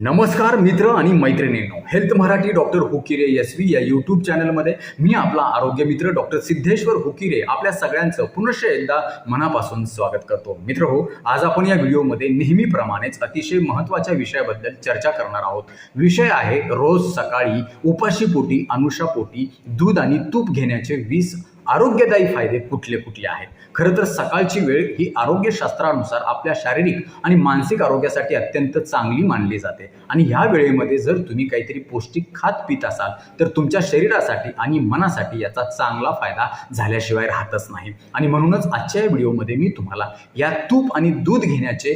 नमस्कार मित्र आणि मैत्रिणींनो. Health Marathi doctor हुकिरे S V या यूट्यूब चॅनलमध्ये मी आपला आरोग्य मित्र डॉक्टर सिद्धेश्वर हुकिरे आपल्या सगळ्यांचं पुनश्च एकदा मनापासून स्वागत करतो. मित्र हो आज आपण या व्हिडिओमध्ये नेहमीप्रमाणेच अतिशय महत्त्वाच्या विषयाबद्दल चर्चा करणार आहोत. विषय आहे रोज सकाळी उपाशीपोटी अनुषापोटी दूध आणि तूप घेण्याचे वीस आरोग्यदायी फायदे कुठले कुठले आहेत? खरं तर सकाळची वेळ ही आरोग्यशास्त्रानुसार आपल्या शारीरिक आणि मानसिक आरोग्यासाठी अत्यंत चांगली मानली जाते. आणि ह्या वेळेमध्ये जर तुम्ही काहीतरी पौष्टिक खात पित असाल तर तुमच्या शरीरासाठी आणि मनासाठी याचा चांगला फायदा झाल्याशिवाय राहतच नाही. आणि म्हणूनच आजच्या या व्हिडिओमध्ये मी तुम्हाला या तूप आणि दूध घेण्याचे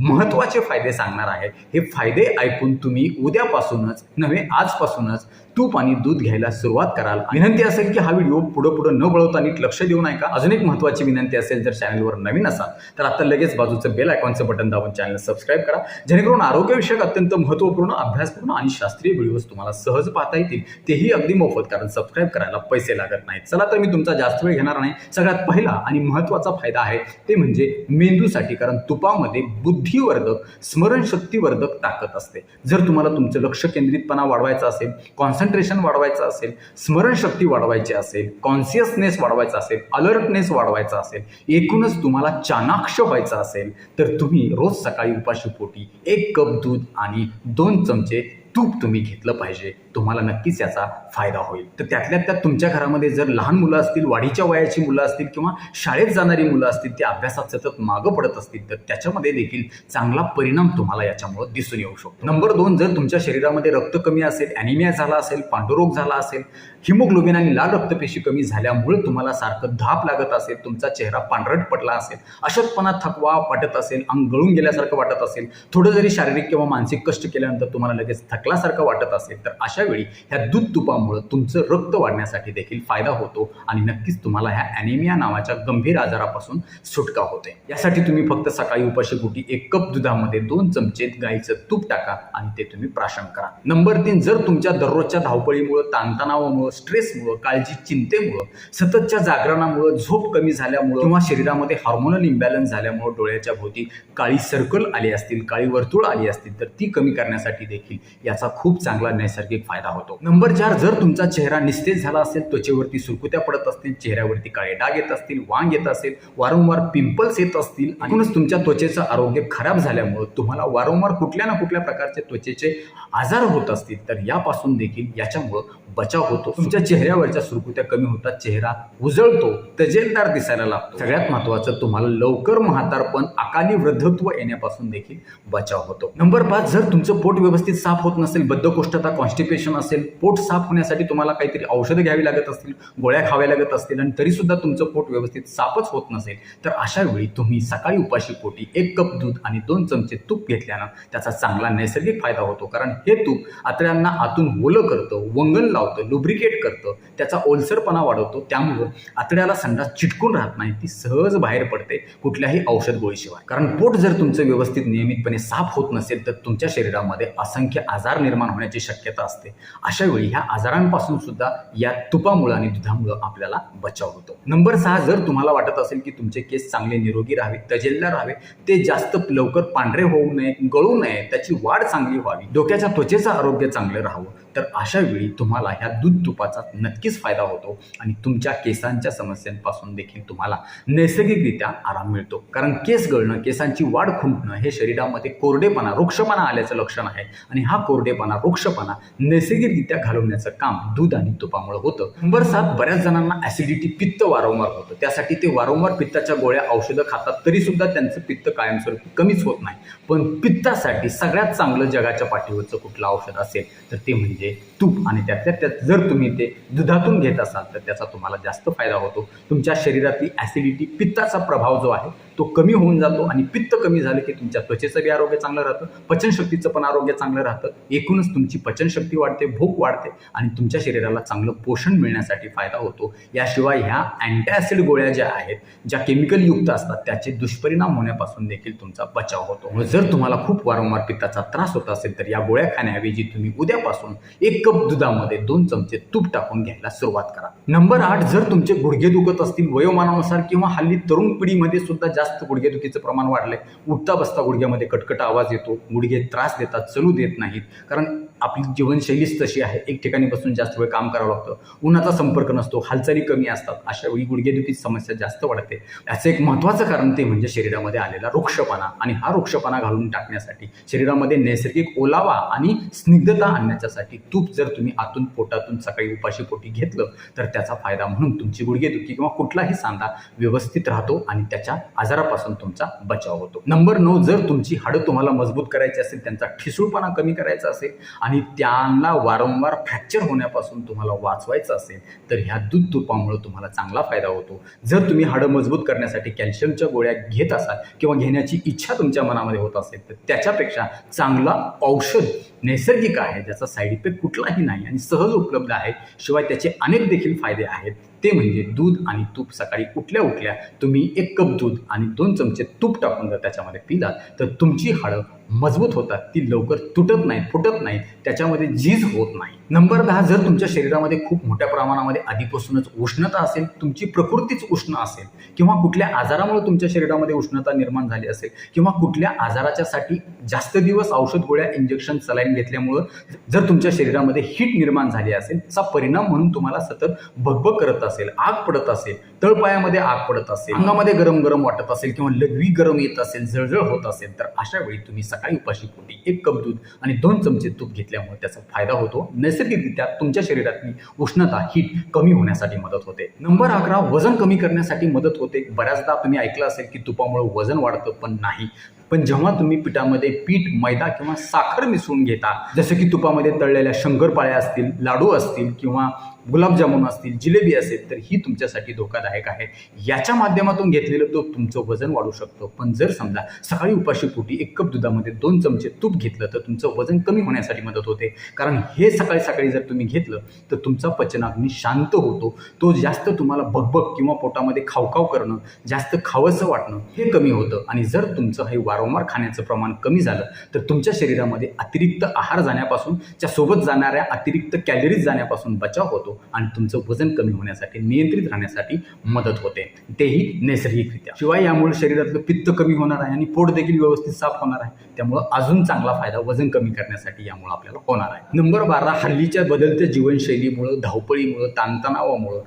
महत्त्वाचे फायदे सांगणार आहे. हे फायदे ऐकून तुम्ही उद्यापासूनच नव्हे आजपासूनच तूप आणि दूध घ्यायला सुरुवात कराल. विनंती असेल की हा व्हिडिओ पुढं पुढं न बळवता नीट लक्ष देऊन ऐका अजून एक महत्त्वाची विनंती असेल जर चॅनलवर नवीन असाल तर आता लगेच बाजूचं बेल आयकॉनचं बटन दाबून चॅनल सबस्क्राईब करा. जेणेकरून आरोग्यविषयक अत्यंत महत्त्वपूर्ण अभ्यासपूर्ण आणि शास्त्रीय व्हिडिओज तुम्हाला सहज पाहता येतील. तेही अगदी मोफत कारण सबस्क्राईब करायला पैसे लागत नाहीत. चला तर मी तुमचा जास्त वेळ घेणार नाही. सगळ्यात पहिला आणि महत्त्वाचा फायदा आहे ते म्हणजे मेंदूसाठी कारण तुपामध्ये बुद्धिवर्धक स्मरणशक्तीवर्धक ताकद असते. जर तुम्हाला तुमचं लक्ष केंद्रितपणा वाढवायचा असेल कॉन्सन्ट्रेशन वाढवायचं असेल स्मरणशक्ती वाढवायची असेल कॉन्सियसनेस वाढवायचा असेल अलर्टनेस वाढवायचा असेल एकूणच तुम्हाला चाणाक्ष व्हायचं असेल तर तुम्ही रोज सकाळी उपाशीपोटी एक कप दूध आणि दोन चमचे तूप तुम्ही घेतलं पाहिजे तुम्हाला नक्कीच याचा फायदा होईल. तर त्यातल्या त्यात तुमच्या घरामध्ये जर लहान मुलं असतील वाढीच्या वयाची मुलं असतील किंवा शाळेत जाणारी मुलं असतील ते अभ्यासात सतत मागं पडत असतील तर त्याच्यामध्ये देखील चांगला परिणाम तुम्हाला याच्यामुळं दिसून येऊ शकतो. नंबर दोन जर तुमच्या शरीरामध्ये रक्त कमी असेल ॲनिमिया झाला असेल पांडुरोग झाला असेल हिमोग्लोबिन आणि लाल रक्तपेशी कमी झाल्यामुळे तुम्हाला सारखं धाप लागत असेल तुमचा चेहरा पांढरट पडला असेल अशक्तपणा थकवा वाटत असेल अंग गळून गेल्यासारखं वाटत असेल थोडं जरी शारीरिक किंवा मानसिक कष्ट केल्यानंतर तुम्हाला लगेच थक थकल्यासारखं वाटत असेल तर अशा वेळी ह्या दूध तुपामुळं तुमचं रक्त वाढण्यासाठी देखील फायदा होतो आणि नक्कीच तुम्हाला ह्या ॲनिमिया नावाच्या गंभीर आजारापासून सुटका होते. यासाठी तुम्ही फक्त सकाळी उपाशी गुटी एक कप दुधामध्ये दोन चमचे गाईचं तूप टाका आणि ते तुम्ही प्राशन करा. नंबर तीन जर तुमच्या दररोजच्या धावपळीमुळं ताणतणावामुळं स्ट्रेसमुळं काळजी चिंतेमुळं सततच्या जागरणामुळं झोप कमी झाल्यामुळं किंवा शरीरामध्ये हार्मोनल इम्बॅलन्स झाल्यामुळं डोळ्याच्या भोवती काळी सर्कल आली असतील काळी वर्तुळ आली असतील तर ती कमी करण्यासाठी देखील त्याचा खूप चांगला नैसर्गिक फायदा होतो. नंबर चार जर तुमचा चेहरा निस्तेज झाला असेल त्वचेवरती सुरकुत्या पडत असतील चेहऱ्यावरती काळे डाग येत असतील वांग येत असेल वारंवार पिंपल्स येत असतील म्हणूनच तुमच्या त्वचेचं आरोग्य खराब झाल्यामुळं तुम्हाला वारंवार कुठल्या ना कुठल्या प्रकारचे त्वचेचे आजार होत असतील तर यापासून देखील याच्यामुळं बचाव होतो. तुमच्या चेहऱ्यावरच्या सुरकुत्या कमी होतात चेहरा उजळतो तजेलदार दिसायला लागतो. सगळ्यात महत्वाचं तुम्हाला लवकर म्हातारपण अकाली वृद्धत्व येण्यापासून देखील बचाव होतो. नंबर पाच जर तुमचं पोट व्यवस्थित साफ होत नसेल बद्धकोष्ठता कॉन्स्टिपेशन असेल पोट साफ होण्यासाठी तुम्हाला काहीतरी औषधं घ्यावी लागत असतील गोळ्या खाव्या लागत असतील आणि तरी सुद्धा तुमचं पोट व्यवस्थित साफच होत नसेल तर अशा वेळी तुम्ही सकाळी उपाशी पोटी एक कप दूध आणि दोन चमचे तूप घेतल्यानं त्याचा चांगला नैसर्गिक फायदा होतो. कारण हे तूप आतड्यांना आतून ओलं करतं वंगण लावतं लुब्रिकेट करतं त्याचा ओलसरपणा वाढवतो त्यामुळं आतड्याला संडास चिटकून राहत नाही ती सहज बाहेर पडते कुठल्याही औषध गोळीशिवाय. कारण पोट जर तुमचं व्यवस्थित नियमितपणे साफ होत नसेल तर तुमच्या शरीरामध्ये असंख्य आजार निर्माण होण्याची शक्यता असते. अशा वेळी ह्या आजारांपासून सुद्धा या तुपामुळं आणि दुधामुळं आपल्याला बचाव होतो. नंबर सहा जर तुम्हाला वाटत असेल की तुमचे केस चांगले निरोगी राहावे तजेलदार राहावे ते जास्त लवकर पांढरे होऊ नये गळू नये त्याची वाढ चांगली व्हावी डोक्याच्या त्वचेचं आरोग्य चांगलं राहावं तर अशा वेळी तुम्हाला ह्या दूध तुपाचा नक्कीच फायदा होतो आणि तुमच्या केसांच्या समस्यांपासून देखील तुम्हाला नैसर्गिकरित्या आराम मिळतो. कारण केस गळणं केसांची वाढ खुंटणं हे शरीरामध्ये कोरडेपणा वृक्षपणा आल्याचं लक्षण आहे. आणि हा कोरडेपणा वृक्षपणा नैसर्गिकरित्या घालवण्याचं काम दूध आणि तुपामुळे होतं. नंबर सात बऱ्याच जणांना ॲसिडिटी पित्त वारंवार होतं. त्यासाठी ते वारंवार पित्ताच्या गोळ्या औषधं खातात तरी सुद्धा त्यांचं पित्त कायमस्वरूपी कमीच होत नाही. पण पित्तासाठी सगळ्यात चांगलं जगाच्या पाठीवरचं कुठलं औषध असेल तर ते म्हणजे म्हणजे तूप. आणि त्यातल्या त्यात जर तुम्ही ते दुधातून घेत असाल तर त्याचा तुम्हाला जास्त फायदा होतो. तुमच्या शरीरातली ॲसिडिटी पित्ताचा प्रभाव जो आहे तो कमी होऊन जातो आणि पित्त कमी झालं की तुमच्या त्वचेचं बी आरोग्य चांगलं राहतं. पचनशक्तीचं पण आरोग्य चांगलं राहतं. एकूणच तुमची पचनशक्ती वाढते भूक वाढते आणि तुमच्या शरीराला चांगलं पोषण मिळण्यासाठी फायदा होतो. याशिवाय ह्या अँटीॲसिड गोळ्या ज्या आहेत ज्या केमिकलयुक्त असतात त्याचे दुष्परिणाम होण्यापासून देखील तुमचा बचाव होतो. जर तुम्हाला खूप वारंवार पित्ताचा त्रास होत असेल तर या गोळ्या खाण्याऐवजी तुम्ही उद्यापासून एक कप दुधामध्ये दोन चमचे तूप टाकून घ्यायला सुरुवात करा. नंबर आठ जर तुमचे गुडघे दुखत असतील वयोमानानुसार किंवा हल्ली तरुण पिढीमध्ये सुद्धा जास्त गुडघेदुखीचं प्रमाण वाढलंय. उठता बसता गुडघ्यामध्ये कटकट आवाज येतो. गुडघे त्रास देतात चलू देत नाहीत. कारण आपली जीवनशैलीच तशी आहे. एक ठिकाणी बसून जास्त वेळ काम करावं लागतं. उन्हाचा संपर्क नसतो हालचाली कमी असतात. अशा वेळी गुडघेदुखीची समस्या जास्त वाढते. याचं एक महत्त्वाचं कारण ते म्हणजे शरीरामध्ये आलेला वृक्षपणा आणि हा वृक्षपणा घालून टाकण्यासाठी शरीरामध्ये नैसर्गिक ओलावा आणि स्निग्धता आणण्याच्यासाठी तूप जर तुम्ही आतून पोटातून सकाळी उपाशी पोटी घेतलं तर त्याचा फायदा म्हणून तुमची गुडघेदुखी किंवा कुठलाही सांधा व्यवस्थित राहतो आणि त्याच्या आजारापासून तुमचा बचाव होतो. नंबर नऊ जर तुमची हाडं तुम्हाला मजबूत करायची असेल त्यांचा ठिसूळपणा कमी करायचा असेल आणि त्यांना वारंवार फ्रॅक्चर होण्यापासून तुम्हाला वाचवायचं असेल तर ह्या दूध तुपामुळे तुम्हाला चांगला फायदा होतो. जर तुम्ही हाडं मजबूत करण्यासाठी कॅल्शियमच्या गोळ्या घेत असाल किंवा घेण्याची इच्छा तुमच्या मनामध्ये होत असेल तर त्याच्यापेक्षा चांगला औषध नैसर्गिक आहे ज्याचा साईड इफेक्ट कुठलाही नाही आणि सहज उपलब्ध आहे. शिवाय त्याचे अनेक देखील फायदे आहेत. ते म्हणजे दूध आणि तूप. सकाळी उठल्या उठल्या तुम्ही एक कप दूध आणि दोन चमचे तूप टाकून जर त्याच्यामध्ये पिलात तर तुमची हाडं मजबूत होतात. ती लवकर तुटत नाही फुटत नाही. त्याच्यामध्ये झीज होत नाही. नंबर दहा जर तुमच्या शरीरामध्ये खूप मोठ्या प्रमाणामध्ये आधीपासूनच उष्णता असेल तुमची प्रकृतीच उष्ण असेल किंवा कुठल्या आजारामुळे तुमच्या शरीरामध्ये उष्णता निर्माण झाली असेल किंवा कुठल्या आजाराच्यासाठी जास्त दिवस औषध गोळ्या इंजेक्शन सलाईन घेतल्यामुळं जर तुमच्या शरीरामध्ये हीट निर्माण झाली असेल त्याचा परिणाम म्हणून तुम्हाला सतत भगभग करत असेल आग पडत असेल तळपायामध्ये आग पडत असेल अंगामध्ये गरम गरम वाटत असेल किंवा लघवी गरम येत असेल जळजळ होत असेल तर अशा वेळी तुम्ही सकाळी उपाशी पोटी एक कप दूध आणि दोन चमचे तूप घेतल्यामुळे त्याचा फायदा होतो. नैसर्गिकरित्या तुमच्या शरीरातली उष्णता हीट कमी होण्यासाठी मदत होते. नंबर अकरा वजन कमी करण्यासाठी मदत होते. बऱ्याचदा तुम्ही ऐकलं असेल की तुपामुळे वजन वाढतं पण नाही. पण जेव्हा तुम्ही पिठामध्ये पीठ मैदा किंवा साखर मिसळून घेता जसं की तुपामध्ये तळलेल्या शंकरपाळ्या असतील लाडू असतील किंवा गुलाबजामुन असतील जिलेबी असेल तर ही तुमच्यासाठी धोकादायक आहे. याच्या माध्यमातून घेतलेलं तो तुमचं वजन वाढू शकतं. पण जर समजा सकाळी उपाशी पोटी एक कप दुधामध्ये दोन चमचे तूप घेतलं तर तुमचं वजन कमी होण्यासाठी मदत होते. कारण हे सकाळी सकाळी जर तुम्ही घेतलं तर तुमचा पचनाग्नी शांत होतो. तो जास्त तुम्हाला बगबग किंवा पोटामध्ये खावखाव करणं जास्त खावंसं वाटणं हे कमी होतं. आणि जर तुमचं हे वारंवार खाण्याचं प्रमाण कमी झालं तर तुमच्या शरीरामध्ये अतिरिक्त आहार जाण्यापासून त्या सोबत जाणाऱ्या अतिरिक्त कॅलरीज जाण्यापासून बचाव होतो आणि तुमचं वजन कमी होण्यासाठी नियंत्रित राहण्यासाठी मदत होते. तेही नैसर्गिकरित्या. शिवाय यामुळे शरीरातलं पित्त कमी होणार आहे आणि पोट देखील व्यवस्थित साफ होणार आहे. त्यामुळं अजून चांगला फायदा वजन कमी करण्यासाठी यामुळे आपल्याला होणार आहे. नंबर बारा हल्लीच्या बदलत्या जीवनशैलीमुळं धावपळीमुळं ताणतणावामुळं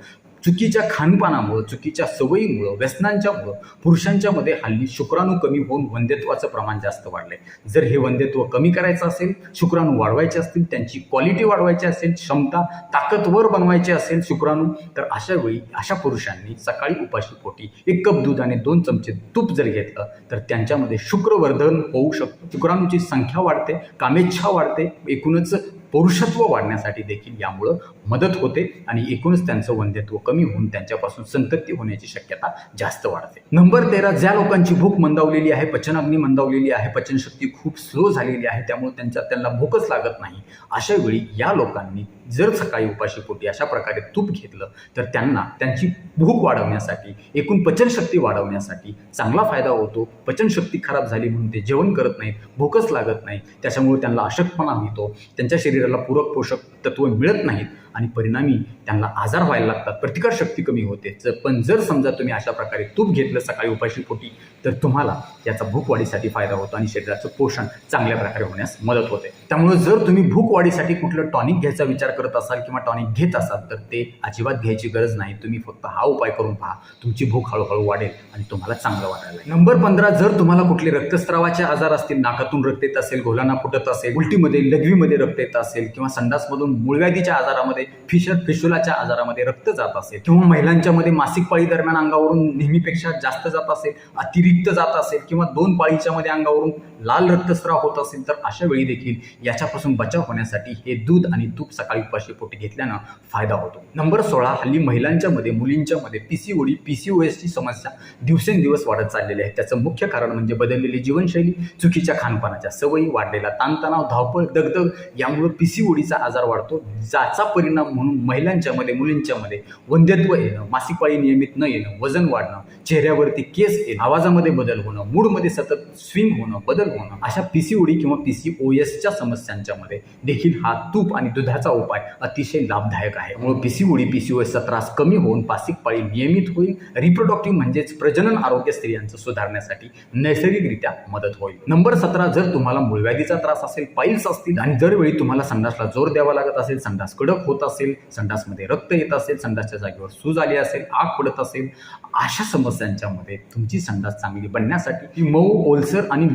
चुकीच्या खानपानामुळं चुकीच्या सवयीमुळं व्यसनांच्यामुळं पुरुषांच्यामध्ये हल्ली शुक्राणू कमी होऊन वंध्यत्वाचं प्रमाण जास्त वाढलंय. जर हे वंध्यत्व कमी करायचं असेल शुक्राणू वाढवायचे असतील त्यांची क्वालिटी वाढवायची असेल क्षमता ताकदवर बनवायची असेल शुक्राणू तर अशा वेळी अशा पुरुषांनी सकाळी उपाशी पोटी एक कप दूध आणि दोन चमचे तूप जर घेतलं तर त्यांच्यामध्ये शुक्रवर्धन होऊ शकतं. शुक्राणूची संख्या वाढते कामेच्छा वाढते. एकूणच पौरुषत्व वाढण्यासाठी देखील यामुळं मदत होते आणि एकूणच त्यांचं वंध्यत्व कमी होऊन त्यांच्यापासून संतती होण्याची शक्यता जास्त वाढते. नंबर तेरा ज्या लोकांची भूक मंदावलेली आहे पचनाग्नी मंदावलेली आहे पचनशक्ती खूप स्लो झालेली आहे त्यामुळे त्यांच्या त्यांना भूकच लागत नाही अशा वेळी या लोकांनी जर सकाळी उपाशीपोटी अशा प्रकारे तूप घेतलं तर त्यांना त्यांची भूक वाढवण्यासाठी एकूण पचनशक्ती वाढवण्यासाठी चांगला फायदा होतो. पचनशक्ती खराब झाली म्हणून ते जेवण करत नाहीत भूकच लागत नाही त्याच्यामुळे त्यांना अशक्तपणा मिळतो. त्यांच्या शरीराला पूरक पोषक तत्व मिळत नाहीत. आणि परिणामी त्यांना आजार व्हायला लागतात. प्रतिकारशक्ती कमी होते. जर पण जर समजा तुम्ही अशा प्रकारे तूप घेतलं सकाळी उपाशी पोटी तर तुम्हाला याचा भूकवाढीसाठी फायदा होतो आणि शरीराचं पोषण चांगल्या प्रकारे होण्यास मदत होते. त्यामुळे जर तुम्ही भूकवाढीसाठी कुठलं टॉनिक घ्यायचा विचार करत असाल किंवा टॉनिक घेत असाल तर ते अजिबात घ्यायची गरज नाही. तुम्ही फक्त हा उपाय करून पहा. तुमची भूक हळूहळू वाढेल आणि तुम्हाला चांगलं वाटायला लागेल. नंबर पंधरा जर तुम्हाला कुठले रक्तस्रावाचे आजार असतील नाकातून रक्त येत असेल घोलाना फुटत असेल उलटीमध्ये लघवीमध्ये रक्त येत असेल किंवा संडासमधून मूळव्याधीच्या आजारामध्ये फिशर फिशुलाच्या आजारामध्ये रक्त जात असेल किंवा महिलांच्या मध्ये मासिक पाळी दरम्यान अंगावरून नेहमीपेक्षा जास्त जात असेल अतिरिक्त जात असेल किंवा दोन पाळीच्या मध्ये अंगावरून लाल रक्तस्राव होत असेल तर अशा वेळी देखील याच्यापासून बचाव होण्यासाठी हे दूध आणि तूप सकाळी उपाशी पोटी घेतल्यानं फायदा होतो. नंबर सोळा हल्ली महिलांच्या मध्ये मुलींच्या मध्ये पीसीओडी पीसीओएसची समस्या दिवसेंदिवस वाढत चाललेली आहे. त्याचं मुख्य कारण म्हणजे बदललेली जीवनशैली चुकीच्या खानपानाच्या सवयी वाढलेला ताणतणाव धावपळ दगदग यामुळे पीसीओडीचा आजार वाढतो. ज्याचा परिणाम म्हणून महिलांच्या मध्ये मुलींच्या मध्ये वंध्यत्व येणं मासिक पाळी नियमित न येणं वजन वाढणं चेहऱ्यावरती केस येणं आवाजामध्ये बदल होणं मूडमध्ये सतत स्विंग होणं बदल होणं अशा पीसीओडी किंवा पीसीओएसच्या एसच्या समस्यांच्यामध्ये देखील हा तूप आणि दुधाचा उपाय अतिशय लाभदायक आहे. त्यामुळे पीसीओडी पीसीओएसचा त्रास कमी होऊन पासिक पाळी नियमित होईल. रिप्रोडक्टिव्ह म्हणजेच प्रजनन आरोग्य स्त्रियांचं सुधारण्यासाठी नैसर्गिकरित्या मदत होईल. नंबर सतरा जर तुम्हाला मूळव्याधीचा त्रास असेल पाईल्स असतील आणि दरवेळी तुम्हाला संडासला जोर द्यावा लागत असेल संडास कडक होत असेल संडासमध्ये रक्त येत असेल संडासच्या जागेवर सूज आली असेल आग पडत असेल अशा समस्यांच्यामध्ये तुमची संडास चांगली बनण्यासाठी ती मऊ ओलसर आणि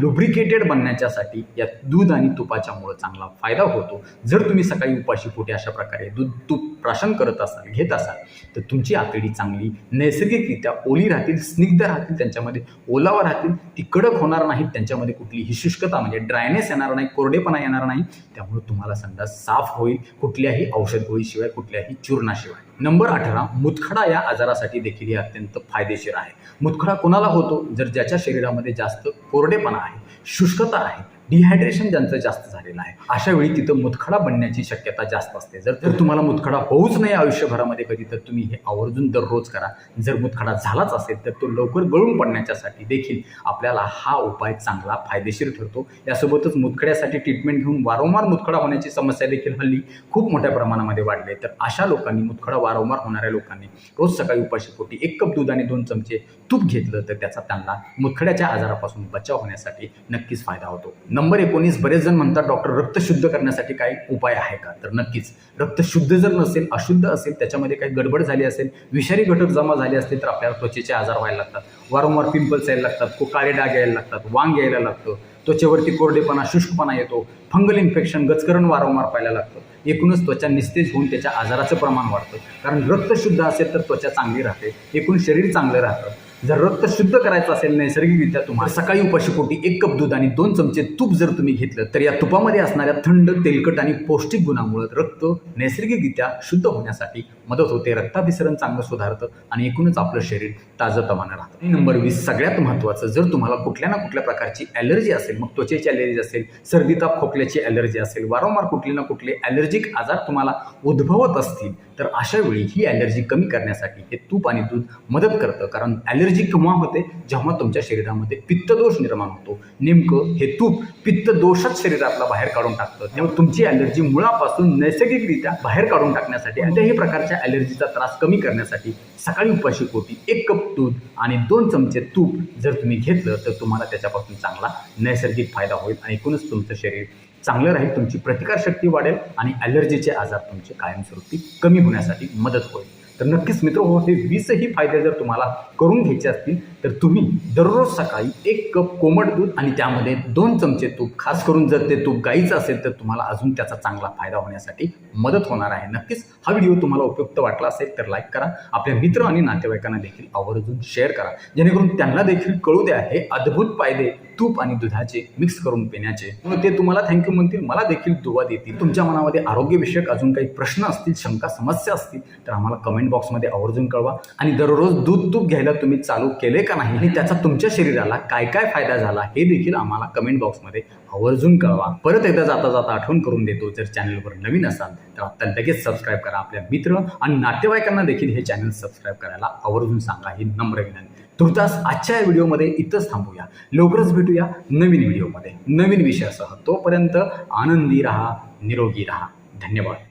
लुब्रिकेटेड बनण्याच्यासाठी या दूध आणि तुपाच्यामुळं चांगला फायदा होतो. जर तुम्ही सकाळी उपाशी पोटी अशा प्रकारे दूध तूप प्राशन करत असाल घेत असाल तर तुमची आतडी चांगली नैसर्गिकरित्या ओली राहतील स्निग्ध राहतील त्यांच्यामध्ये ओलावा राहतील ती कडक होणार नाहीत त्यांच्यामध्ये कुठलीही शुष्कता म्हणजे ड्रायनेस येणार नाही कोरडेपणा येणार नाही त्यामुळे तुम्हाला संडास साफ होईल कुठल्याही औषध गोळीशिवाय कुठल्याही चूर्णाशिवाय. नंबर अठरा मुतखडा या आजारासाठी देखील हे अत्यंत फायदेशीर आहे. मुतखडा कोणाला होतो? जर ज्याच्या शरीरामध्ये जास्त कोरडेपणा आहे शुष्कता आहे डिहायड्रेशन ज्यांचं जास्त झालेलं आहे. अशा वेळी तिथं मुतखडा बनण्याची शक्यता जास्त असते. जर जर तुम्हाला मुतखडा होऊच नाही आयुष्यभरामध्ये कधी तर तुम्ही हे आवर्जून दररोज करा. जर मुतखडा झालाच असेल तर तो लवकर गळून पडण्याच्यासाठी देखील आपल्याला हा उपाय चांगला फायदेशीर ठरतो. यासोबतच मुतखड्यासाठी ट्रीटमेंट घेऊन वारंवार मुतखडा होण्याची समस्या देखील हल्ली खूप मोठ्या प्रमाणामध्ये वाढली आहे. तर अशा लोकांनी मुतखडा वारंवार होणाऱ्या लोकांनी रोज सकाळी उपाशीपोटी एक कप दूध आणि दोन चमचे तूप घेतलं तर त्याचा त्यांना मुतखड्याच्या आजारापासून बचाव होण्यासाठी नक्कीच फायदा होतो. नंबर एकोणीस बरेच जण म्हणतात डॉक्टर रक्त शुद्ध करण्यासाठी काही उपाय आहे का? तर नक्कीच रक्त शुद्ध जर नसेल अशुद्ध असेल त्याच्यामध्ये काही गडबड झाली असेल विषारी घटक जमा झाले असतील तर आपल्याला त्वचेचे आजार व्हायला लागतात. वारंवार पिंपल्स यायला लागतात को काळे डाग यायला लागतात वांग यायला लागतं त्वचेवरती कोरडेपणा शुष्कपणा येतो फंगल इन्फेक्शन गचकरण वारंवार पाहायला लागतं. एकूणच त्वचा निस्तेज होऊन त्याच्या आजाराचं प्रमाण वाढतं. कारण रक्त शुद्ध असेल तर त्वचा चांगली राहते एकूण शरीर चांगलं राहतं. जर रक्त शुद्ध करायचं असेल नैसर्गिकरित्या तुम्हाला सकाळी उपाशीपोटी एक कप दूध आणि दोन चमचे तूप जर तुम्ही घेतलं तर या तुपामध्ये असणाऱ्या थंड तेलकट आणि पौष्टिक गुणामुळे रक्त नैसर्गिकरित्या शुद्ध होण्यासाठी मदत होते. रक्ताभिसरण चांगलं सुधारतं आणि एकूणच आपलं शरीर ताजंतवानं राहतं. आणि नंबर वीस सगळ्यात महत्त्वाचं जर तुम्हाला कुठल्या ना कुठल्या प्रकारची ॲलर्जी असेल मग त्वचेची ॲलर्जी असेल सर्दी ताप खोकल्याची ॲलर्जी असेल वारंवार कुठले ना कुठले ॲलर्जिक आजार तुम्हाला उद्भवत असतील तर अशा वेळी ही ॲलर्जी कमी करण्यासाठी हे तूप आणि दूध मदत करतं. कारण ॲलर्जी केव्हा होते जेव्हा तुमच्या शरीरामध्ये पित्तदोष निर्माण होतो. नेमकं हे तूप पित्तदोषच शरीरातला बाहेर काढून टाकतं. तेव्हा तुमची ॲलर्जी मुळापासून नैसर्गिकरित्या बाहेर काढून टाकण्यासाठी कोणत्याही प्रकारच्या ॲलर्जीचा त्रास कमी करण्यासाठी सकाळी उपाशी कोटी एक कप दूध आणि दोन चमचे तूप जर तुम्ही घेतलं तर तुम्हाला त्याच्यापासून चांगला नैसर्गिक फायदा होईल आणि एकूणच तुमचं शरीर चांगलं राहील तुमची प्रतिकारशक्ती वाढेल आणि ॲलर्जीचे आजार तुमचे कायमस्वरूपी कमी होण्यासाठी मदत होईल. तर नक्कीच मित्र हो हे वीसही फायदे जर तुम्हाला करून घ्यायचे असतील तर तुम्ही दररोज सकाळी एक कप कोमट दूध आणि त्यामध्ये दोन चमचे तूप खास करून जर ते तूप गाईचं असेल तर तुम्हाला अजून त्याचा चांगला फायदा होण्यासाठी मदत होणार आहे. नक्कीच हा व्हिडिओ तुम्हाला उपयुक्त वाटला असेल तर लाईक करा. आपल्या मित्र आणि नातेवाईकांना देखील आवर्जून शेअर करा. जेणेकरून त्यांना देखील कळू द्या हे अद्भुत फायदे तूप आणि दुधाचे मिक्स करून पिण्याचे मग ते तुम्हाला थँक्यू म्हणतील मला देखील दुवा देतील. तुमच्या मनामध्ये आरोग्यविषयक अजून काही प्रश्न असतील शंका समस्या असतील तर आम्हाला कमेंट बॉक्समध्ये आवर्जून कळवा. आणि दररोज दूध तूप घ्यायला तुम्ही चालू केले का नाही आणि त्याचा तुमच्या शरीराला काय काय फायदा झाला हे देखील आम्हाला कमेंट बॉक्समध्ये आवर्जून कळवा. परत एकदा जाता जाता आठवण करून देतो जर चॅनलवर नवीन असाल तर आता लगेच सबस्क्राईब करा आपल्या मित्र आणि नातेवाईकांना देखील हे चॅनल सबस्क्राईब करायला आवर्जून सांगा ही नम्र विनंती. तुर्तास आजच्या या व्हिडिओमध्ये इथंच थांबूया. लवकरच भेटूया नवीन व्हिडिओमध्ये. नवीन विषयासह. तोपर्यंत आनंदी राहा निरोगी राहा. धन्यवाद.